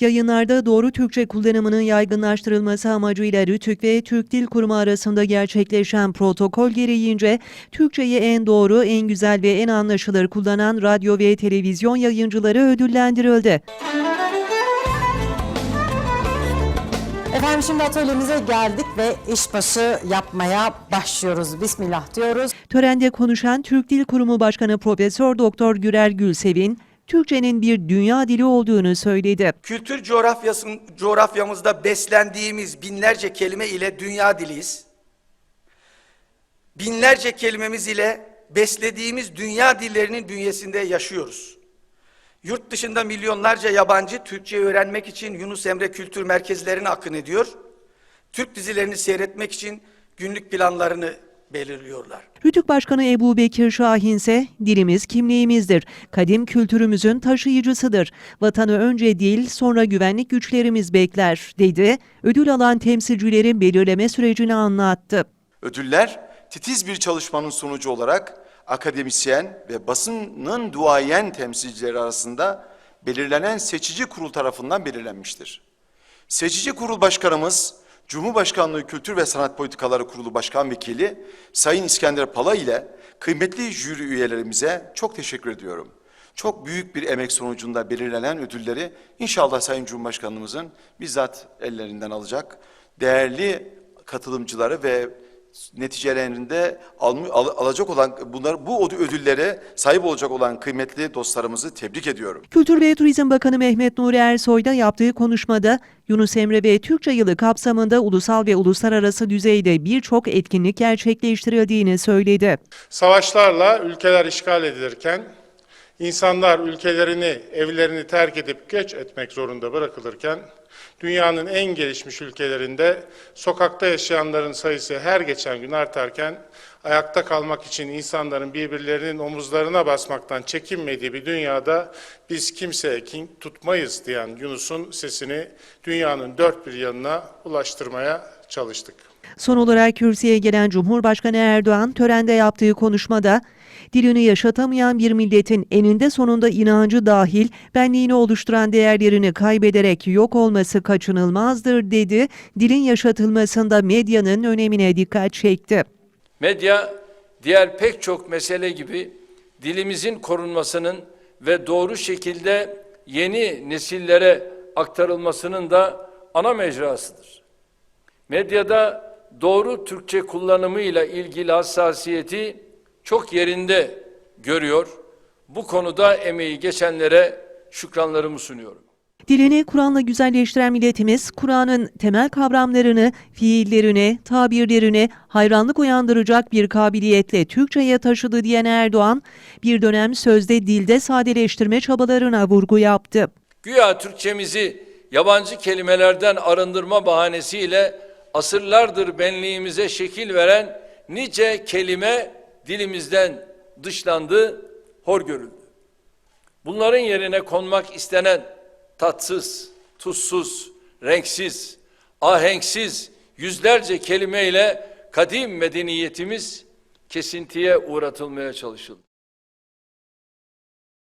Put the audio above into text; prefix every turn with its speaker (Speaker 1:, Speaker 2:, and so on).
Speaker 1: Yayınlarda doğru Türkçe kullanımının yaygınlaştırılması amacıyla Rütük ve Türk Dil Kurumu arasında gerçekleşen protokol gereğince Türkçeyi en doğru, en güzel ve en anlaşılır kullanan radyo ve televizyon yayıncıları ödüllendirildi.
Speaker 2: Efendim şimdi atölyemize geldik ve işbaşı yapmaya başlıyoruz. Bismillah diyoruz.
Speaker 1: Törende konuşan Türk Dil Kurumu Başkanı Profesör Doktor Gürer Gülsevin, Türkçenin bir dünya dili olduğunu söyledi.
Speaker 3: Kültür coğrafyasın, coğrafyamızda beslendiğimiz binlerce kelime ile dünya diliyiz. Binlerce kelimemiz ile beslediğimiz dünya dillerinin bünyesinde yaşıyoruz. Yurt dışında milyonlarca yabancı Türkçe öğrenmek için Yunus Emre Kültür Merkezlerine akın ediyor. Türk dizilerini seyretmek için günlük planlarını belirliyorlar.
Speaker 1: Rütük Başkanı Ebu Bekir Şahin ise dilimiz kimliğimizdir. Kadim kültürümüzün taşıyıcısıdır. Vatanı önce dil sonra güvenlik güçlerimiz bekler dedi. Ödül alan temsilcilerin belirleme sürecini anlattı.
Speaker 4: Ödüller titiz bir çalışmanın sonucu olarak akademisyen ve basının duayen temsilcileri arasında belirlenen seçici kurul tarafından belirlenmiştir. Seçici kurul başkanımız Cumhurbaşkanlığı Kültür ve Sanat Politikaları Kurulu Başkan Vekili Sayın İskender Pala ile kıymetli jüri üyelerimize çok teşekkür ediyorum. Çok büyük bir emek sonucunda belirlenen ödülleri inşallah Sayın Cumhurbaşkanımızın bizzat ellerinden alacak. Değerli katılımcıları ve neticelerinde alm- al- alacak olan bunlar bu ödüllere sahip olacak olan kıymetli dostlarımızı tebrik ediyorum.
Speaker 1: Kültür ve Turizm Bakanı Mehmet Nuri Ersoy da yaptığı konuşmada Yunus Emre ve Türkçe yılı kapsamında ulusal ve uluslararası düzeyde birçok etkinlik gerçekleştirildiğini söyledi.
Speaker 5: Savaşlarla ülkeler işgal edilirken, insanlar ülkelerini, evlerini terk edip göç etmek zorunda bırakılırken, dünyanın en gelişmiş ülkelerinde sokakta yaşayanların sayısı her geçen gün artarken, ayakta kalmak için insanların birbirlerinin omuzlarına basmaktan çekinmediği bir dünyada biz kimseye kin tutmayız diyen Yunus'un sesini dünyanın dört bir yanına ulaştırmaya çalıştık.
Speaker 1: Son olarak kürsüye gelen Cumhurbaşkanı Erdoğan törende yaptığı konuşmada dilini yaşatamayan bir milletin eninde sonunda inancı dahil benliğini oluşturan değerlerini kaybederek yok olması kaçınılmazdır dedi. Dilin yaşatılmasında medyanın önemine dikkat çekti.
Speaker 6: Medya diğer pek çok mesele gibi dilimizin korunmasının ve doğru şekilde yeni nesillere aktarılmasının da ana mecrasıdır. Medyada doğru Türkçe kullanımıyla ilgili hassasiyeti çok yerinde görüyor. Bu konuda emeği geçenlere şükranlarımı sunuyorum.
Speaker 1: Dilini Kur'an'la güzelleştiren milletimiz, Kur'an'ın temel kavramlarını, fiillerine, tabirlerine hayranlık uyandıracak bir kabiliyetle Türkçe'ye taşıdı diyen Erdoğan, bir dönem sözde dilde sadeleştirme çabalarına vurgu yaptı.
Speaker 6: Güya Türkçemizi yabancı kelimelerden arındırma bahanesiyle asırlardır benliğimize şekil veren nice kelime dilimizden dışlandı, hor görüldü. Bunların yerine konmak istenen tatsız, tuzsuz, renksiz, ahenksiz yüzlerce kelimeyle kadim medeniyetimiz kesintiye uğratılmaya çalışıldı.